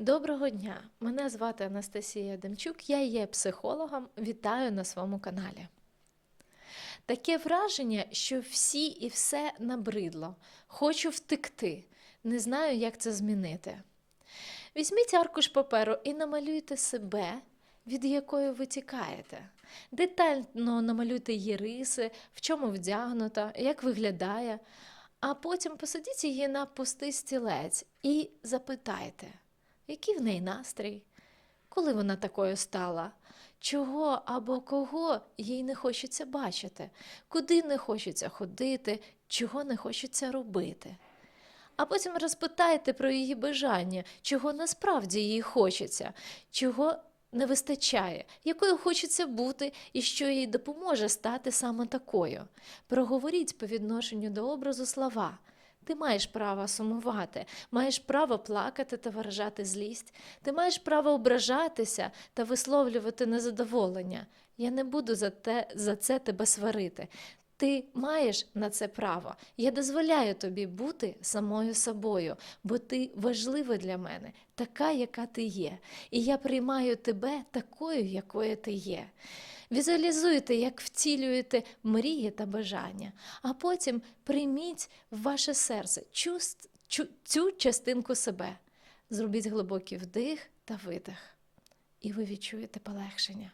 Доброго дня! Мене звати Анастасія Демчук, я є психологом. Вітаю на своєму каналі. Таке враження, що всі і все набридло. Хочу втекти. Не знаю, як це змінити. Візьміть аркуш паперу і намалюйте себе, від якої ви тікаєте. Детально намалюйте її риси, в чому вдягнута, як виглядає, а потім посадіть її на пустий стілець і запитайте, який в неї настрій, коли вона такою стала, чого або кого їй не хочеться бачити, куди не хочеться ходити, чого не хочеться робити. А потім розпитайте про її бажання, чого насправді їй хочеться, чого не вистачає, якою хочеться бути і що їй допоможе стати саме такою. Проговоріть по відношенню до образу слова. Ти маєш право сумувати, маєш право плакати та виражати злість, ти маєш право ображатися та висловлювати незадоволення. Я не буду за, те, за це тебе сварити. Ти маєш на це право. Я дозволяю тобі бути самою собою, бо ти важлива для мене, така, яка ти є. І я приймаю тебе такою, якою ти є. Візуалізуйте, як втілюєте мрії та бажання, а потім прийміть в ваше серце цю, чу, цю частинку себе. Зробіть глибокий вдих та видих, і ви відчуєте полегшення.